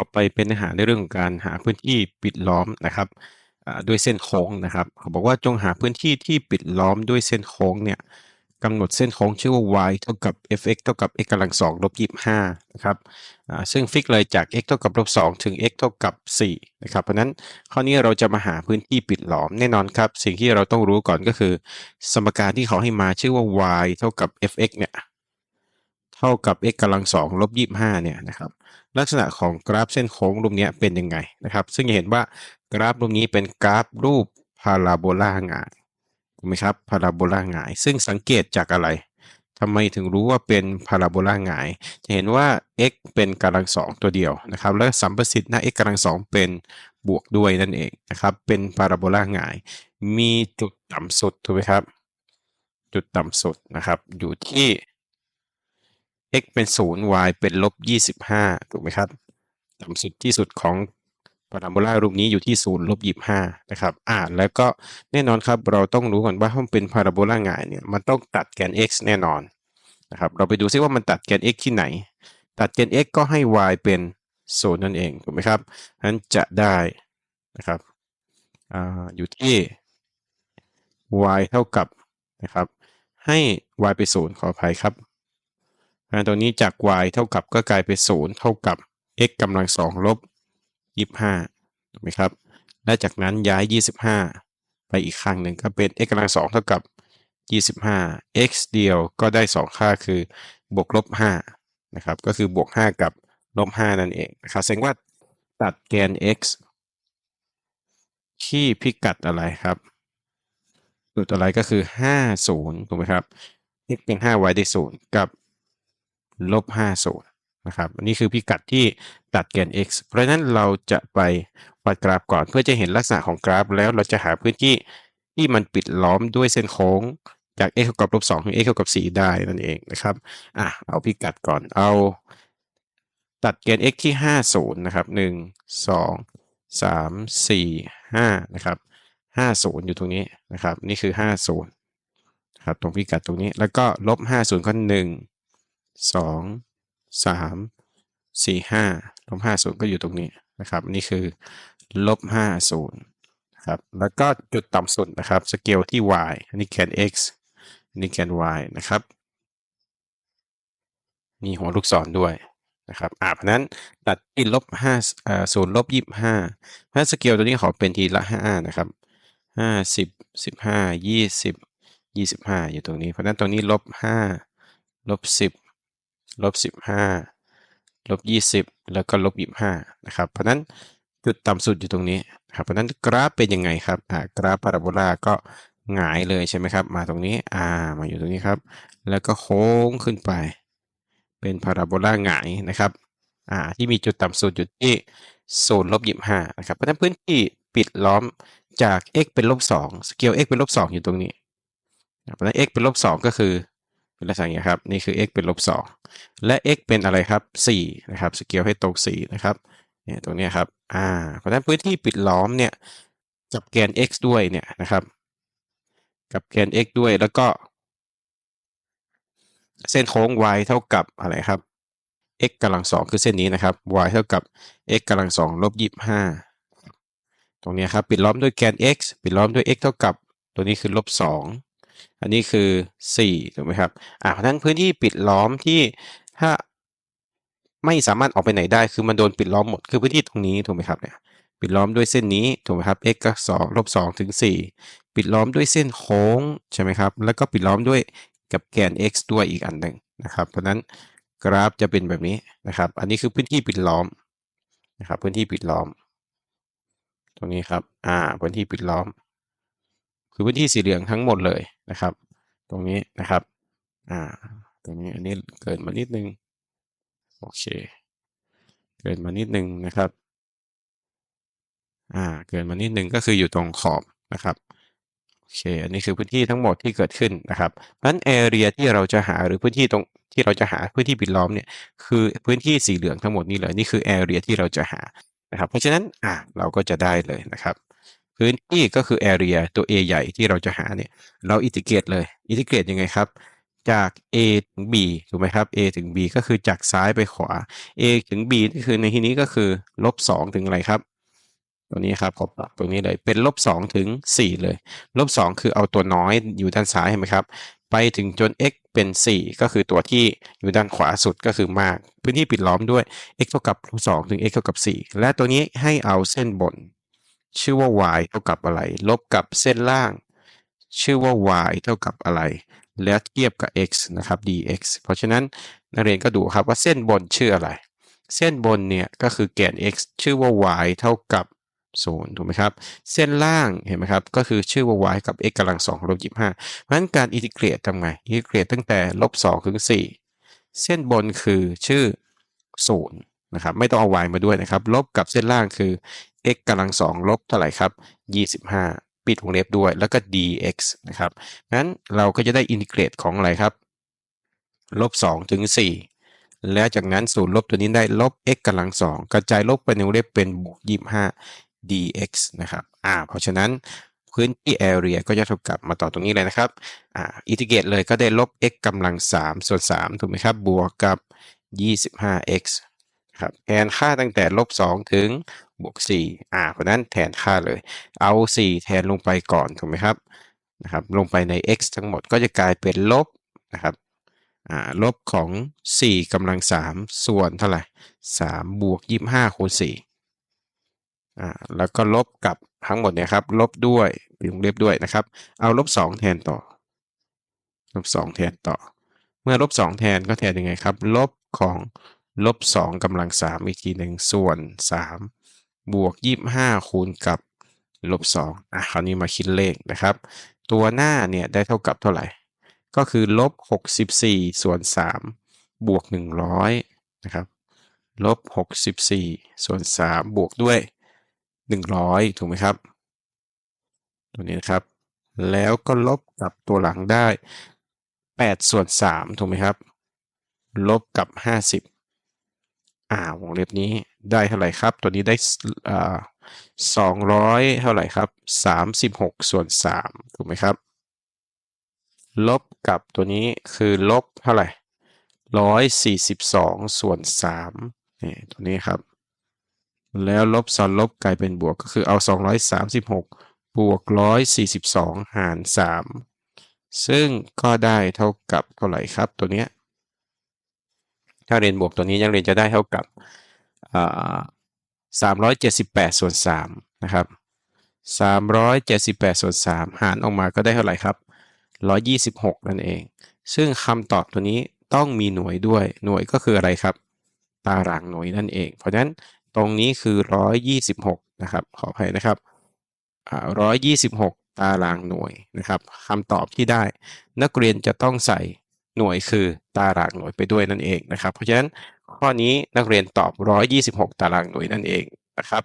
ต่อไปเป็นเนื้อหาในเรื่องของการหาพื้นที่ปิดล้อมนะครับด้วยเส้นโค้งนะครับเขาบอกว่าจงหาพื้นที่ที่ปิดล้อมด้วยเส้นโค้งเนี่ยกำหนดเส้นโค้งชื่อว่า y เท่ากับ fx เท่ากับ x กำลังสองลบยี่ห้านะครับซึ่งฟิกเลยจาก x เท่ากับลบสองถึง x เท่ากับสี่นะครับเพราะฉะนั้นข้อนี้เราจะมาหาพื้นที่ปิดล้อมแน่นอนครับ สิ่งที่เราต้องรู้ก่อนก็คือ สมการที่เขาให้มาชื่อว่า y เท่ากับ fx เนี่ย เท่ากับ x กำลังสองลบยี่ห้าเนี่ยนะครับลักษณะของกราฟเส้นโค้งรูปนี้เป็นยังไงนะครับ ซึ่งจะเห็นว่ากราฟรูปนี้เป็นกราฟรูปพาราโบลาหงายถูกไหมครับพาราโบลาหงาย ซึ่งสังเกตจากอะไรทำไมถึงรู้ว่าเป็นพาราโบลาหงาย จะเห็นว่า x เป็นกำลังสองตัวเดียวนะครับ แล้วสัมประสิทธิ์หน้า x กำลังสองเป็นบวกด้วยนั่นเองนะครับ เป็นพาราโบลาหงาย มีจุดต่ำสุดถูกไหมครับ จุดต่ำสุดนะครับ อยู่ที่ x เป็นศูนย์ y เป็นลบยี่สิบห้าถูกไหมครับต่ำสุดที่สุดของพาราโบลารูปนี้อยู่ที่ศูนย์ลบยี่ห้านะครับ อ่า แล้วก็แน่นอนครับ เราต้องรู้ก่อนว่าถ้ามันเป็นพาราโบลาหงายเนี่ย มันต้องตัดแกน x แน่นอนนะครับ เราไปดูซิว่ามันตัดแกน x ที่ไหน ตัดแกน x ก็ให้ y เป็นศูนย์นั่นเอง ถูกไหมครับนั้นจะได้นะครับอ่าอยู่ที่ y เท่ากับนะครับ ให้ y ไปศูนย์ขออภัยครับ ตรงนี้จาก y เท่ากับก็กลายเป็นศูนย์เท่ากับ x กำลังสองลบยี่ห้าถูกไหมครับ และจากนั้นย้าย 25 ไปอีกข้างหนึ่งก็เป็น x กำลังสองเท่ากับ 25 x เดียวก็ได้ 2 ค่าคือบวกลบ5นะครับ ก็คือบวก 5 กับลบ5นั่นเองนะครับแสดงว่าตัดแกน x ที่พิกัดอะไรครับจุดอะไรก็คือ 50ถูกไหมครับ x เป็น 5y ได้0กับ ลบ50นะครับอันนี้คือพิกัดที่ตัดแกน x เพราะฉะนั้นเราจะไปวาดกราฟก่อนเพื่อจะเห็นลักษณะของกราฟ แล้วเราจะหาพื้นที่ที่มันปิดล้อมด้วยเส้นโค้งจาก x เท่ากับลบ2ถึง x เท่ากับ 4 ได้นั่นเองนะครับอะเอาพิกัดก่อนเอา ตัดแกน x ที่ 50 นะครับ 1 2 3 4 5 นะครับ 50 อยู่ตรงนี้นะครับ นี่คือ 50นะครับตรงพิกัดตรงนี้แล้วก็ลบ 50ก็1 2สามสี่ห้าลบห้าศูนย์ก็อยู่ตรงนี้นะครับนี่คือลบห้าศูนย์ครับแล้วก็จุดต่ำสุดนะครับสเกลที่ y อันนี้แกน x อันนี้แกน y นะครับมีหัวลูกศรด้วยนะครับอ่าเพราะนั้นตัดที่ลบห้าอ่าศูนย์ลบยี่ห้าเพราะสเกลตัวนี้ขอเป็นทีละห้านะครับห้าสิบสิบห้ายี่สิบยี่สิบห้าอยู่ตรงนี้ เพราะนั้นตรงนี้ลบห้าลบสิบ ลบสิบห้าลบยี่สิบแล้วก็ลบยี่ห้านะครับ เพราะนั้นจุดต่ำสุดอยู่ตรงนี้ครับ เพราะนั้นกราฟเป็นยังไงครับอ่ากราฟพาราโบลาก็หงายเลยใช่ไหมครับ มาตรงนี้อ่ามาอยู่ตรงนี้ครับ แล้วก็โค้งขึ้นไป เป็นพาราโบลาหงายนะครับอ่าที่มีจุดต่ำสุดอยู่ที่ศูนย์ลบยี่ห้านะครับ เพราะนั้นพื้นที่ปิดล้อมจาก x เป็นลบสองสเกล x เป็นลบสองอยู่ตรงนี้ เพราะนั้น x เป็นลบสองก็คือ เป็นลักษณะอย่างนี้ครับ นี่คือ x เป็นลบสองและ x เป็นอะไรครับสี่นะครับ สเกลให้ตรงสี่นะครับ เนี่ยตรงนี้ครับ อ่า เพราะฉะนั้นพื้นที่ปิดล้อมเนี่ยกับแกน x ด้วยเนี่ยนะครับ กับแกน x ด้วยแล้วก็ เส้นโค้ง y เท่ากับอะไรครับ x กำลังสองคือเส้นนี้นะครับ y เท่ากับ x กำลังสองลบยี่ห้าตรงนี้ครับ ปิดล้อมด้วยแกน x ปิดล้อมด้วย x เท่ากับ ตัวนี้คือลบสอง อันนี้คือ4ถูกไหมครับอ่าเพราะนั้นพื้นที่ปิดล้อมที่ถ้าไม่สามารถออกไปไหนได้คือมันโดนปิดล้อมหมดคือพื้นที่ตรงนี้ถูกไหมครับเนี่ยปิดล้อมด้วยเส้นนี้ถูกไหมครับ x ก็2ลบ2ถึง4ปิดล้อมด้วยเส้นโค้งใช่ไหมครับ แล้วก็ปิดล้อมด้วยกับแกน x ด้วยอีกอันหนึ่งนะครับ เพราะนั้นกราฟจะเป็นแบบนี้นะครับ อันนี้คือพื้นที่ปิดล้อมนะครับ พื้นที่ปิดล้อม ตรงนี้ครับ อ่า พื้นที่ปิดล้อม คือพื้นที่สีเหลืองทั้งหมดเลยนะครับ ตรงนี้นะครับอ่าตรงนี้อันนี้เกินมานิดนึงโอเค เกินมานิดนึงนะครับอ่าเกินมานิดนึงก็คืออยู่ตรงขอบนะครับโอเคอันนี้คือพื้นที่ทั้งหมดที่เกิดขึ้นนะครับเพราะฉะนั้นแอเรียที่เราจะหาหรือพื้นที่ตรงที่เราจะหาพื้นที่ปิดล้อมเนี่ยคือพื้นที่สีเหลืองทั้งหมดนี้เลยนี่คือแอเรียที่เราจะหานะครับเพราะฉะนั้นอ่าเราก็จะได้เลยนะครับ พื้นที่ก็คือ area ตัว A ใหญ่ที่เราจะหาเนี่ยเราอินทิเกรตเลยอินทิเกรตยังไงครับ จาก a ถึง b ถูกไหมครับ a ถึง b ก็คือจากซ้ายไปขวา a ถึง b นี่คือในที่นี้ก็คือลบสองถึงอะไรครับตัวนี้ครับขอปรับตรงนี้เลยเป็นลบสองถึงสี่เลยลบสองคือเอาตัวน้อยอยู่ด้านซ้ายเห็นไหมครับ ไปถึงจน x เป็น 4 ก็คือตัวที่อยู่ด้านขวาสุดก็คือมาก พื้นที่ปิดล้อมด้วย x เท่ากับ2ถึง x เท่ากับ 4 และตัวนี้ให้เอาเส้นบน ชื่อว่า y เท่ากับอะไร ลบกับเส้นล่าง ชื่อว่า y เท่ากับอะไร และเทียบกับ x นะครับ dx เพราะฉะนั้นนักเรียนก็ดูครับว่าเส้นบนชื่ออะไร เส้นบนเนี่ยก็คือแกน x ชื่อว่า y เท่ากับ0ถูกไหมครับ เส้นล่างเห็นไหมครับ ก็คือชื่อว่า y กับ x กำลัง2ลบ25เพราะฉะนั้นการอินทิเกรตทำไง อินทิเกรตตั้งแต่ลบ2ถึง4 เส้นบนคือชื่อ 0 นะครับ ไม่ต้องเอา y มาด้วยนะครับ ลบกับเส้นล่างคือ x กำลัง2ลบเท่าไหร่ครับ 25 ปิดวงเล็บด้วยแล้วก็ dx นะครับงั้นเราก็จะได้อินทิเกรตของอะไรครับลบ2ถึง 4 แล้วจากนั้นศูนย์ลบตัวนี้ได้ลบ x กำลัง2กระจายลบไปในวงเล็บเป็นบวก25 dx นะครับอ่าเพราะฉะนั้นพื้นที่ area ก็จะเท่ากับมาต่อตรงนี้เลยนะครับอ่าอินทิเกรตเลยก็ได้ลบ x กำลัง3ส่วน3ถูกไหมครับบวกกับ 25x ครับแทนค่าตั้งแต่ลบ2ถึงบวก4อ่าเพราะนั้นแทนค่าเลย เอา 4 แทนลงไปก่อนถูกไหมครับนะครับ ลงไปใน x ทั้งหมดก็จะกลายเป็นลบนะครับอ่าลบของ 4กำลัง 3 ส่วนเท่าไหร่3บวก 25คูณ4อ่าแล้วก็ลบกับทั้งหมดเนี่ยครับ ลบด้วยวงเล็บด้วยนะครับ เอาลบ 2 แทนต่อลบ2แทนต่อ เมื่อลบ2แทนก็แทนยังไงครับ ลบของ ลบ2กำลัง 3 อีกทีหนึ่งส่วน 3 บวก 25 คูณกับลบ2อะคราวนี้มาคิดเลขนะครับ ตัวหน้าเนี่ยได้เท่ากับเท่าไหร่ ก็คือลบ 64 ส่วน 3 บวก 100 นะครับลบ 64 ส่วน 3 บวกด้วย 100 ถูกไหมครับ ตัวนี้นะครับ แล้วก็ลบกับตัวหลังได้ 8 ส่วน 3 ถูกไหมครับ ลบกับ 50 อ่าวงเล็บนี้ได้เท่าไหร่ครับ ตัวนี้ได้อ่า200เท่าไหร่ครับ36ส่วน3ถูกไหมครับ ลบกับตัวนี้คือลบเท่าไหร่142ส่วน3นี่ตัวนี้ครับ แล้วลบซ้อนลบกลายเป็นบวกก็คือเอา236บหกบวก142หาร3ซึ่งก็ได้เท่ากับเท่าไหร่ครับตัวเนี้ย ถ้าเรียนบวกตัวนี้ยังเรียนจะได้เท่ากับอ่า378ส่วน3นะครับ378ส่วน3หารออกมาก็ได้เท่าไหร่ครับ126นั่นเอง ซึ่งคำตอบตัวนี้ต้องมีหน่วยด้วย หน่วยก็คืออะไรครับ ตารางหน่วยนั่นเอง เพราะฉะนั้นตรงนี้คือ126นะครับ ขออภัยนะครับอ่า126ตารางหน่วยนะครับคำตอบที่ได้ นักเรียนจะต้องใส่ หน่วยคือตารางหน่วยไปด้วยนั่นเองนะครับ เพราะฉะนั้นข้อนี้นักเรียนตอบ 126 ตารางหน่วยนั่นเองนะครับ